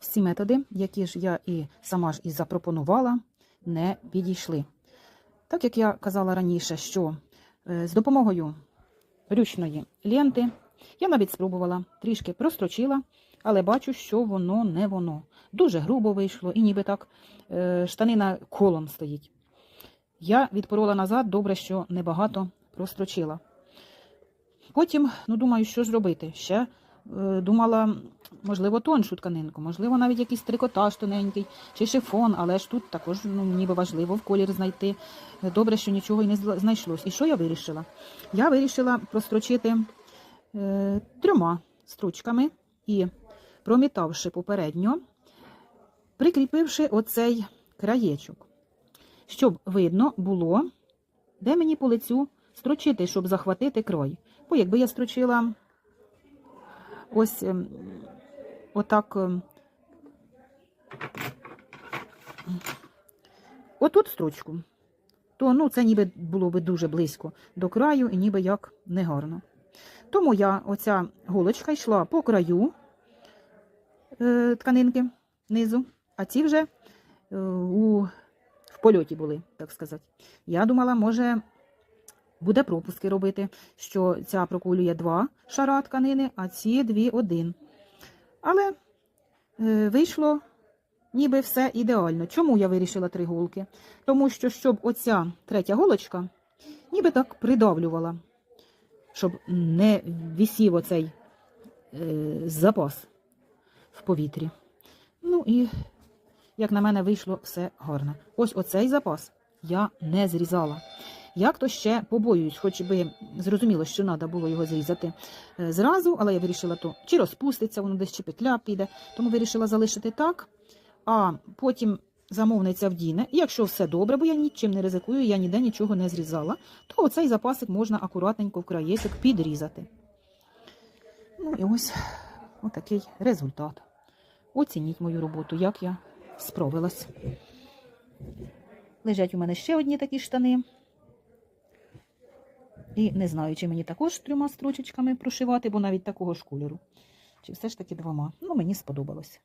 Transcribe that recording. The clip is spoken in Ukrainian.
всі методи, які ж я і сама ж і запропонувала, не підійшли. Так як я казала раніше, що е, з допомогою ручної ленти я навіть спробувала, трішки прострочила, але бачу, що воно не воно. Дуже грубо вийшло, і ніби так е, штанина колом стоїть. Я відпорола назад, добре, що небагато прострочила. Потім, ну думаю, що ж робити. Ще думала, можливо, тоншу тканинку, можливо, навіть якийсь трикотаж тоненький чи шифон, але ж тут також ну, ніби важливо в колір знайти. Добре, що нічого і не знайшлось. І що я вирішила? Я вирішила прострочити е, трьома стручками і промітавши попередньо, прикріпивши оцей краєчок, щоб видно було, де мені по лицю строчити, щоб захватити крой. Бо якби я строчила ось ем, отак. ем, Отут строчку, то ну, це ніби було би дуже близько до краю і ніби як негарно. Тому я оця голочка йшла по краю е, тканинки низу, а ці вже е, у, в польоті були, так сказати. Я думала, може, буде пропуски робити, що ця прокулює два шара тканини, а ці дві один. Але е, вийшло ніби все ідеально. Чому я вирішила три голки? Тому що, щоб оця третя голочка ніби так придавлювала, щоб не висів оцей е, запас в повітрі. Ну і, як на мене, вийшло все гарно. Ось оцей запас я не зрізала. Як то ще побоююсь, хоч би зрозуміло, що треба було його зрізати е, зразу, але я вирішила то чи розпуститься, воно десь чи петля піде, тому вирішила залишити так. А потім замовниця вдіне. І якщо все добре, бо я нічим не ризикую, я ніде нічого не зрізала, то оцей запасик можна акуратненько в краєчок підрізати. Ну і ось отакий результат. Оцініть мою роботу, як я справилась. Лежать у мене ще одні такі штани. І не знаю, чи мені також трьома строчечками прошивати, бо навіть такого ж кольору. Чи все ж таки двома. Ну, мені сподобалось.